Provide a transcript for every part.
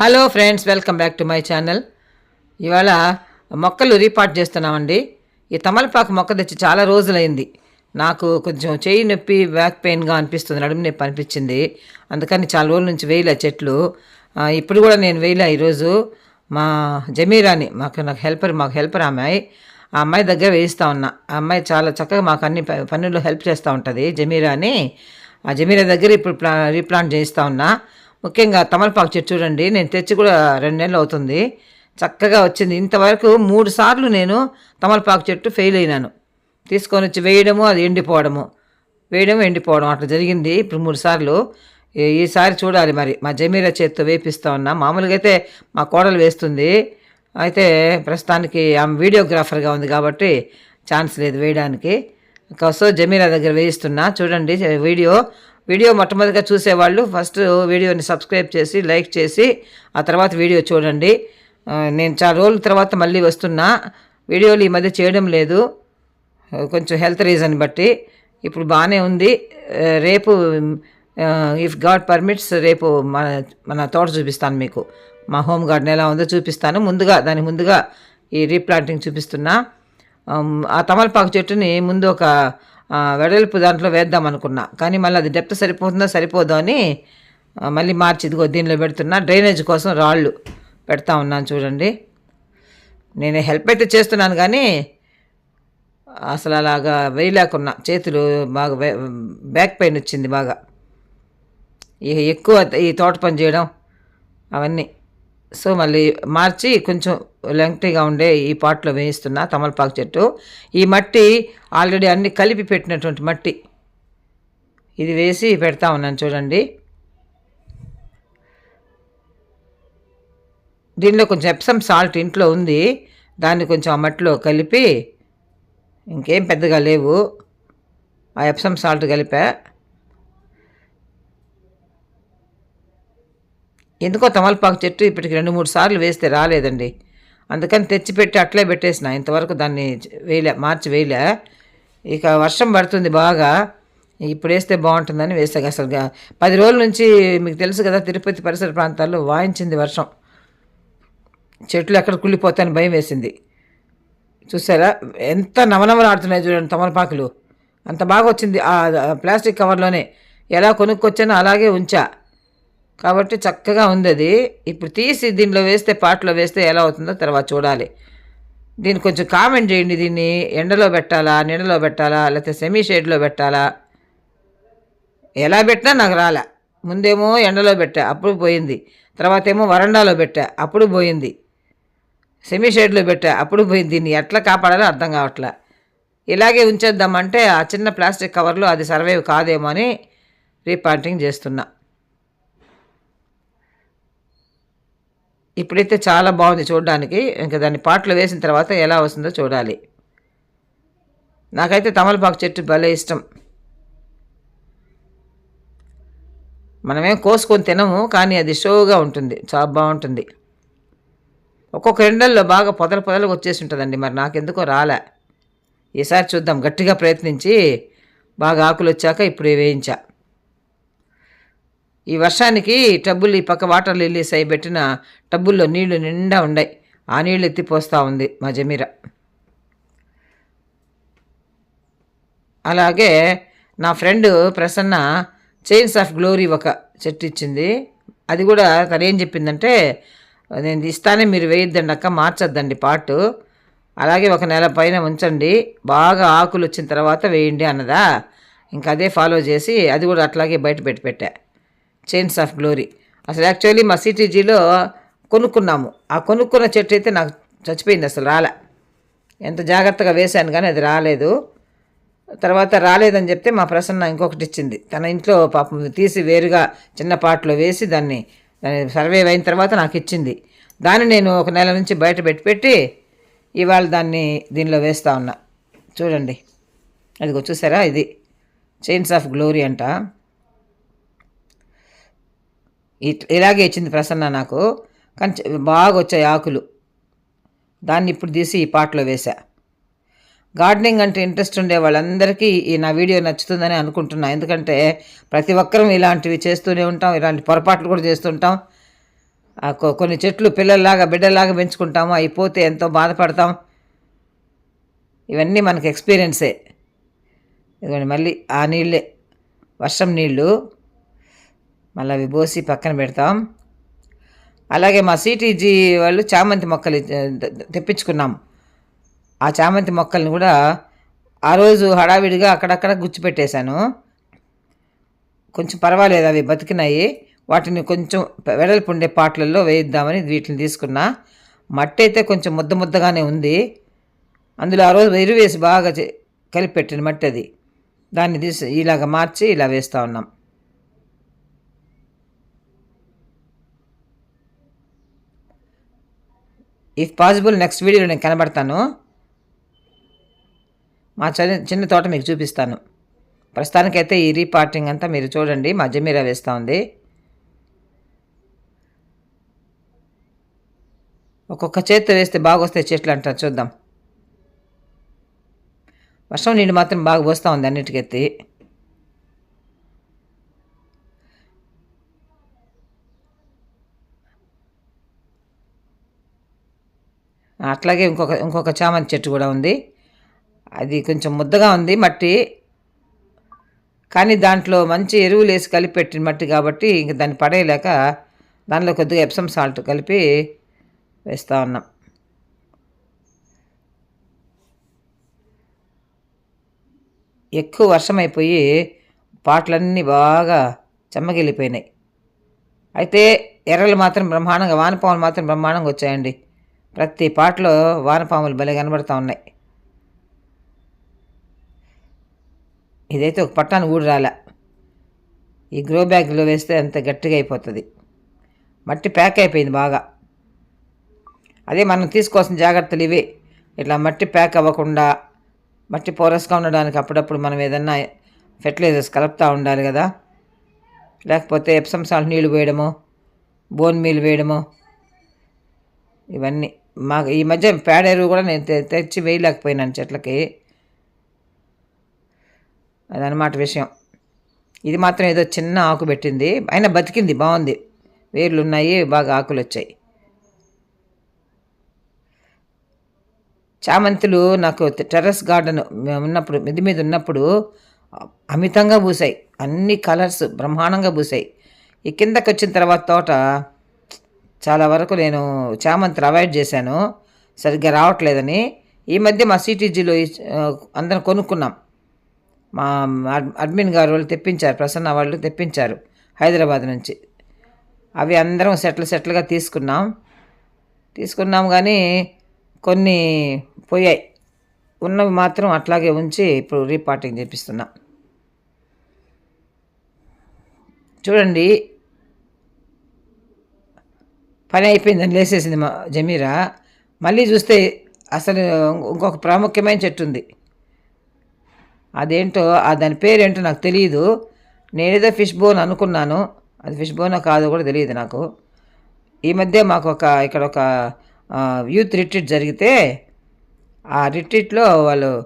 Hello friends welcome back to my channel ఇవాళ మొక్కలు రీపార్ట్ చేస్తున్నామండి. ఈ తమలపాకు మొక్క తెచ్చి చాలా రోజులైంది. నాకు కొంచెం చేయి నొప్పి బ్యాక్ పెయిన్గా అనిపిస్తుంది. నడుము నొప్పి అనిపించింది. అందుకని చాలా రోజుల నుంచి వేయలే చెట్లు. ఇప్పుడు కూడా నేను వేయలే ఈరోజు. మా జమీరాని మాకు నాకు హెల్పర్ మాకు హెల్పర్ అమ్మాయి. ఆ అమ్మాయి దగ్గర వేయిస్తా ఉన్నా. ఆ అమ్మాయి చాలా చక్కగా మాకు అన్ని ప- పనుల్లో హెల్ప్ చేస్తూ ఉంటుంది. జమీరాని ఆ జమీరా దగ్గర ఇప్పుడు ప్లా రీప్లాంట్ చేయిస్తా ఉన్నా. ముఖ్యంగా తమలపాకు చెట్టు చూడండి. నేను తెచ్చి కూడా రెండు నెలలు అవుతుంది. చక్కగా వచ్చింది. ఇంతవరకు మూడు సార్లు నేను తమలపాకు చెట్టు ఫెయిల్ అయినాను. తీసుకొని వచ్చి వేయడము అది ఎండిపోవడము. వేయడం ఎండిపోవడం అట్లా జరిగింది. ఇప్పుడు మూడు సార్లు. ఈసారి చూడాలి మరి. మా జమీరా చేతితో వేపిస్తా ఉన్నా. మామూలుగా అయితే మా కోడలు వేస్తుంది. అయితే ప్రస్తుతానికి ఆమె వీడియోగ్రాఫర్గా ఉంది కాబట్టి ఛాన్స్ లేదు వేయడానికి. సో జమీరా దగ్గర వేయిస్తున్నా. చూడండి వీడియో వీడియో మొట్టమొదటిగా చూసేవాళ్ళు ఫస్ట్ వీడియోని సబ్స్క్రైబ్ చేసి లైక్ చేసి ఆ తర్వాత వీడియో చూడండి. నేను చాలా రోజుల తర్వాత మళ్ళీ వస్తున్నా. వీడియోలు ఈ మధ్య చేయడం లేదు. కొంచెం హెల్త్ రీజన్ బట్టి. ఇప్పుడు బాగానే ఉంది. రేపు ఇఫ్ గాడ్ పర్మిట్స్ రేపు మన మన తోట చూపిస్తాను మీకు. మా హోమ్ గార్డెన్ ఎలా ఉందో చూపిస్తాను. ముందుగా దాని ముందుగా ఈ రీప్లాంటింగ్ చూపిస్తున్నా. ఆ తమలపాకు చెట్టుని ముందు ఒక వెడల్పు దాంట్లో వేద్దాం అనుకున్నా. కానీ మళ్ళీ అది డెప్త్ సరిపోతుందో సరిపోదో అని మళ్ళీ మార్చి ఇదిగో దీనిలో పెడుతున్నా. డ్రైనేజ్ కోసం రాళ్ళు పెడతా ఉన్నాను చూడండి. నేను హెల్ప్ అయితే చేస్తున్నాను కానీ అసలు అలాగా వేయలేకున్నా. చేతులు బాగా బ్యాక్ పెయిన్ వచ్చింది బాగా. ఎక్కువ ఈ తోట పని చేయడం అవన్నీ. సో మళ్ళీ మార్చి కొంచెం లెంగ్టీగా ఉండే ఈ పాట్లో వేయిస్తున్నా తమలపాకు చెట్టు. ఈ మట్టి ఆల్రెడీ అన్ని కలిపి పెట్టినటువంటి మట్టి. ఇది వేసి పెడతా ఉన్నాను చూడండి. దీనిలో కొంచెం ఎప్సమ్ సాల్ట్ ఇంట్లో ఉంది. దాన్ని కొంచెం ఆ మట్టిలో కలిపి ఇంకేం పెద్దగా లేవు. ఆ ఎప్సమ్ సాల్ట్ కలిపా. ఎందుకో తమలపాకు చెట్టు ఇప్పటికి రెండు మూడు సార్లు వేస్తే రాలేదండి. అందుకని తెచ్చిపెట్టి అట్లే పెట్టేసిన. ఇంతవరకు దాన్ని వేయలే మార్చి వేయలే. ఇక వర్షం పడుతుంది బాగా. ఇప్పుడు వేస్తే బాగుంటుందని వేస్తే అసలు పది రోజుల నుంచి మీకు తెలుసు కదా తిరుపతి పరిసర ప్రాంతాల్లో వాయించింది వర్షం. చెట్లు ఎక్కడ కుళ్ళిపోతాయని భయం వేసింది. చూసారా? ఎంత నవనవలాడుతున్నాయి చూడండి తమలపాకులు. అంత బాగా వచ్చింది. ఆ ఆ ప్లాస్టిక్ కవర్లోనే. ఎలా కొనుక్కొచ్చానో అలాగే ఉంచా. కాబట్టి చక్కగా ఉంది అది ఇప్పుడు తీసి దీనిలో వేస్తే పాటలో వేస్తే ఎలా అవుతుందో తర్వాత చూడాలి. దీన్ని కొంచెం కామెంట్ చేయండి దీన్ని. ఎండలో పెట్టాలా నీడలో పెట్టాలా లేకపోతే సెమీ షేడ్లో పెట్టాలా? ఎలా పెట్టినా నాకు రాలే. ముందేమో ఎండలో పెట్టా అప్పుడు పోయింది. తర్వాత ఏమో వరండాలో పెట్టా అప్పుడు పోయింది. సెమీ షేడ్లో పెట్టా అప్పుడు పోయింది. దీన్ని ఎట్లా కాపాడాలో అర్థం కావట్లే. ఇలాగే ఉంచేద్దామంటే ఆ చిన్న ప్లాస్టిక్ కవర్లో అది సర్వైవ్ కాదేమో అని రీపాంటింగ్ చేస్తున్నా. ఇప్పుడైతే చాలా బాగుంది చూడడానికి. ఇంకా దాన్ని పాటలు వేసిన తర్వాత ఎలా వస్తుందో చూడాలి. నాకైతే తమలపాకు చెట్టు భలే ఇష్టం. మనమేం కోసుకొని తినము కానీ అది షోగా ఉంటుంది. చాలా బాగుంటుంది. ఒక్కొక్క ఎండల్లో బాగా పొదల పొదలకు వచ్చేసి ఉంటుందండి. మరి నాకెందుకో రాలే. ఈసారి చూద్దాం. గట్టిగా ప్రయత్నించి బాగా ఆకులు వచ్చాక ఇప్పుడు వేయించా. ఈ వర్షానికి టబ్బులు ఈ పక్క వాటర్ లిల్లీస్ అయి పెట్టిన టబ్బుల్లో నీళ్ళు నిండా ఉన్నాయి ఆ నీళ్ళు ఎత్తిపోస్తూ ఉంది మా జమీర. అలాగే నా friend Prasanna chains of glory ఒక చెట్టు ఇచ్చింది. అది కూడా తను ఏం చెప్పిందంటే నేను ఇస్తానే మీరు వేయొద్దండి అక్క మార్చొద్దండి పాటు. అలాగే ఒక నెల పైన ఉంచండి బాగా ఆకులు వచ్చిన తర్వాత వేయండి అన్నదా. ఇంకా అదే ఫాలో చేసి అది కూడా అట్లాగే బయట పెట్టి పెట్టా. చైన్స్ ఆఫ్ గ్లోరీ అసలు యాక్చువల్లీ మా సిటీజీలో కొనుక్కున్నాము. ఆ కొనుక్కున్న చెట్టు అయితే నాకు చచ్చిపోయింది అసలు రాలే. ఎంత జాగ్రత్తగా వేశాను కానీ అది రాలేదు. తర్వాత రాలేదని చెప్తే మా ప్రసన్న ఇంకొకటి ఇచ్చింది. తన ఇంట్లో పాపం తీసి వేరుగా చిన్న పాటలో వేసి దాన్ని దాన్ని సర్వే అయిన తర్వాత నాకు ఇచ్చింది. దాన్ని నేను ఒక నెల నుంచి బయట పెట్టి పెట్టి ఇవాళ దాన్ని దీనిలో వేస్తా ఉన్నా. చూడండి. అదిగో చూసారా ఇది? చైన్స్ ఆఫ్ గ్లోరీ అంట. ఇలాగే ఇచ్చింది ప్రసన్న నాకు. కానీ బాగా వచ్చాయి ఆకులు. దాన్ని ఇప్పుడు తీసి ఈ పాటలో వేశా. గార్డెనింగ్ అంటే ఇంట్రెస్ట్ ఉండే వాళ్ళందరికీ ఈ నా వీడియో నచ్చుతుందని అనుకుంటున్నా. ఎందుకంటే ప్రతి ఒక్కరం ఇలాంటివి చేస్తూనే ఉంటాం ఇలాంటి పొరపాట్లు కూడా చేస్తుంటాం ఆ కొన్ని చెట్లు పిల్లల్లాగా బిడ్డల్లాగా పెంచుకుంటాము. అయిపోతే ఎంతో బాధపడతాం. ఇవన్నీ మనకు ఎక్స్పీరియన్సే. ఇదిగోండి మళ్ళీ ఆ నీళ్ళే. వర్షం నీళ్ళు. మళ్ళీ అవి పోసి పక్కన పెడతాం. అలాగే మా సిటీజీ వాళ్ళు చామంతి మొక్కలు తెప్పించుకున్నాం. ఆ చామంతి మొక్కల్ని కూడా ఆ రోజు హడావిడిగా అక్కడక్కడ గుచ్చిపెట్టేశాను. కొంచెం పర్వాలేదు అవి బతికినాయి. వాటిని కొంచెం వెడల్పు ఉండే పాటలలో వేయిద్దామని వీటిని తీసుకున్నా. మట్టి అయితే కొంచెం ముద్ద ముద్దగానే ఉంది. అందులో ఆ రోజు ఎరువేసి బాగా చే- కలిపి పెట్టిన మట్టి అది దాన్ని తీసి ఇలాగ మార్చి ఇలా వేస్తూ ఉన్నాం. ఇఫ్ పాసిబుల్ నెక్స్ట్ వీడియోలో నేను కనబడతాను. మా చిన్న చిన్న తోట మీకు చూపిస్తాను. ప్రస్తుతానికైతే ఈ రీపార్టింగ్ అంతా మీరు చూడండి. మా జమీరా వేస్తూ ఉంది ఒక్కొక్క చేత్తో వేస్తే బాగా వస్తాయి చెట్లు అంటారు. చూద్దాం. వర్షం నీళ్ళు మాత్రం బాగా పోస్తూ ఉంది అన్నిటికెత్తి అట్లాగే ఇంకొక ఇంకొక చామంతి చెట్టు కూడా ఉంది. అది కొంచెం ముద్దగా ఉంది మట్టి. కానీ దాంట్లో మంచి ఎరువులు వేసి కలిపి పెట్టిన మట్టి కాబట్టి ఇంక దాన్ని పడేయలేక దానిలో కొద్దిగా ఎప్సమ్ సాల్ట్ కలిపి వేస్తూ ఉన్నాం. ఎక్కువ వర్షం అయిపోయి పాటలన్నీ బాగా చెమ్మగిల్లిపోయినాయి అయితే ఎర్రలు మాత్రం బ్రహ్మాండంగా వానపాములు మాత్రం బ్రహ్మాండంగా వచ్చాయండి. ప్రతి పాటలో వానపాములు భలే కనబడుతూ ఉన్నాయి. ఇదైతే ఒక పట్టాన్ని ఊడి రాలే. ఈ గ్రో బ్యాగ్లో వేస్తే అంత గట్టిగా అయిపోతుంది. మట్టి ప్యాక్ అయిపోయింది బాగా. అదే మనం తీసుకోవాల్సిన జాగ్రత్తలు ఇవే. ఇట్లా మట్టి ప్యాక్ అవ్వకుండా మట్టి పోరస్గా ఉండడానికి అప్పుడప్పుడు మనం ఏదన్నా ఫెర్టిలైజర్స్ కలుపుతూ ఉండాలి కదా. లేకపోతే ఎప్సమ్ సాల్ట్ నీళ్ళు వేయడము బోన్ మీల్ వేయడము ఇవన్నీ. మాకు ఈ మధ్య పేడ ఎరువు కూడా నేను తె- తెచ్చి వేయలేకపోయినాను చెట్లకి. అదనమాట విషయం. ఇది మాత్రం ఏదో చిన్న ఆకు పెట్టింది. అయినా బతికింది బాగుంది. వేర్లు ఉన్నాయి బాగా ఆకులు వచ్చాయి చామంతులు నాకు టెర్రస్ గార్డెన్ ఉన్నప్పుడు మిది మీద ఉన్నప్పుడు అమితంగా పూసాయి. అన్ని కలర్స్ బ్రహ్మాండంగా పూసాయి. ఈ కిందకి వచ్చిన తర్వాత తోట చాలా వరకు నేను చామంతి అవాయిడ్ చేశాను. సరిగ్గా రావట్లేదని. ఈ మధ్య మా సిటీజీలో అందరం కొనుక్కున్నాం. మా అడ్- అడ్మిన్ గారు వాళ్ళు తెప్పించారు ప్రసన్న వాళ్ళు తెప్పించారు హైదరాబాద్ నుంచి. అవి అందరం సెటిల్ సెటిల్గా తీసుకున్నాం. తీసుకున్నాం కానీ కొన్ని పోయాయి. ఉన్నవి మాత్రం అట్లాగే ఉంచి ఇప్పుడు రీపార్టింగ్ చేపిస్తున్నాం. చూడండి పని అయిపోయిందని లేసేసింది మా జమీరా. మళ్ళీ చూస్తే అసలు ఇంకొక ప్రాముఖ్యమైన చెట్టు ఉంది. అదేంటో దాని పేరేంటో నాకు తెలియదు నేనేదో ఫిష్ బోన్ అనుకున్నాను. అది ఫిష్ బోనో కాదో కూడా తెలియదు నాకు. ఈ మధ్య మాకు ఒక ఇక్కడ ఒక యూత్ రిట్రీట్ జరిగితే ఆ రిట్రీట్లో వాళ్ళు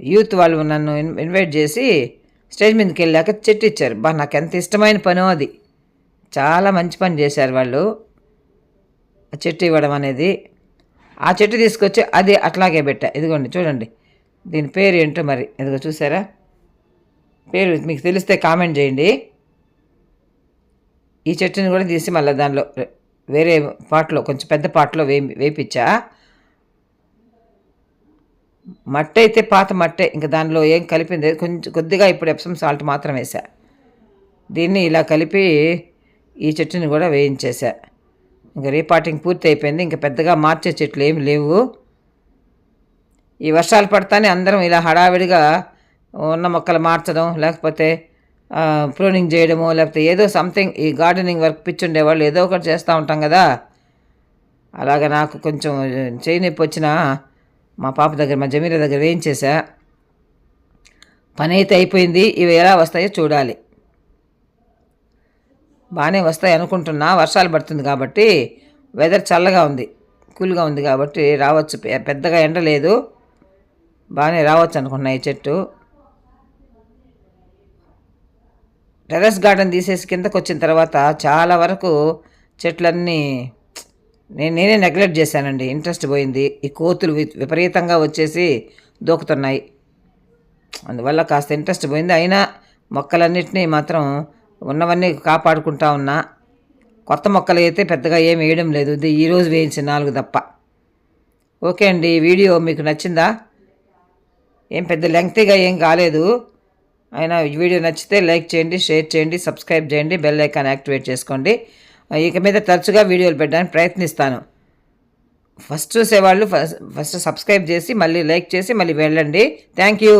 యూత్ వాళ్ళు నన్ను ఇన్వైట్ చేసి స్టేజ్ మీదకి వెళ్ళాక చెట్టు ఇచ్చారు. బా నాకు ఎంత ఇష్టమైన పనో అది. చాలా మంచి పని చేశారు వాళ్ళు. చెట్టు ఇవ్వడం అనేది ఆ చెట్టు తీసుకొచ్చి అది అట్లాగే పెట్టా. ఇదిగోండి చూడండి. దీని పేరు ఏంటో మరి ఇదిగో చూసారా? పేరు మీకు తెలిస్తే కామెంట్ చేయండి. ఈ చెట్టుని కూడా తీసి మళ్ళీ దానిలో వేరే పాటలో కొంచెం పెద్ద పాటలో వే వేపించా మట్టి అయితే పాత మట్టే ఇంకా దానిలో ఏం కలిపింది? కొంచెం కొద్దిగా ఇప్పుడు ఎప్సమ్ సాల్ట్ మాత్రం వేసా దీన్ని ఇలా కలిపి ఈ చెట్టుని కూడా వేయించేసా ఇంకా రీపాటింగ్ పూర్తి అయిపోయింది ఇంకా పెద్దగా మార్చే చెట్లు ఏమి లేవు. ఈ వర్షాలు పడతానే అందరం ఇలా హడావిడిగా ఉన్న మొక్కలు మార్చడం లేకపోతే ప్రూనింగ్ చేయడము లేకపోతే ఏదో సంథింగ్ ఈ గార్డెనింగ్ వర్క్ పిచ్చుండే వాళ్ళు ఏదో ఒకటి చేస్తూ ఉంటాం కదా. అలాగ నాకు కొంచెం చేయి నొప్పి వచ్చిన మా పాప దగ్గర మా జమీరా దగ్గర వేయించేసా. పని అయితే అయిపోయింది. ఇవి ఎలా వస్తాయో చూడాలి. బాగానే వస్తాయి అనుకుంటున్నా. వర్షాలు పడుతుంది కాబట్టి వెదర్ చల్లగా ఉంది. కూల్గా ఉంది కాబట్టి రావచ్చు. పెద్దగా ఎండ లేదు. బాగానే రావచ్చు అనుకున్నా ఈ చెట్టు. టెర్రస్ గార్డెన్ తీసేసి కిందకు వచ్చిన తర్వాత చాలా వరకు చెట్లన్నీ నేను నేనే నెగ్లెక్ట్ చేశానండి. ఇంట్రెస్ట్ పోయింది. ఈ కోతులు విపరీతంగా వచ్చేసి దూకుతున్నాయి. అందువల్ల కాస్త ఇంట్రెస్ట్ పోయింది. అయినా మొక్కలన్నింటినీ మాత్రం ఉన్నవన్నీ కాపాడుకుంటా ఉన్నా కొత్త మొక్కలు అయితే పెద్దగా ఏమి వేయడం లేదు. ఈరోజు వేయించిన నాలుగు తప్ప ఓకే అండి వీడియో మీకు నచ్చిందా? ఏం పెద్ద లెంగ్తీగా ఏం కాలేదు. అయినా వీడియో నచ్చితే లైక్ చేయండి షేర్ చేయండి సబ్స్క్రైబ్ చేయండి బెల్ ఐకాన్ యాక్టివేట్ చేసుకోండి. ఇక మీద తరచుగా వీడియోలు పెట్టడానికి ప్రయత్నిస్తాను. ఫస్ట్ చూసేవాళ్ళు ఫస్ట్ ఫస్ట్ సబ్స్క్రైబ్ చేసి మళ్ళీ లైక్ చేసి మళ్ళీ వెళ్ళండి. Thank you.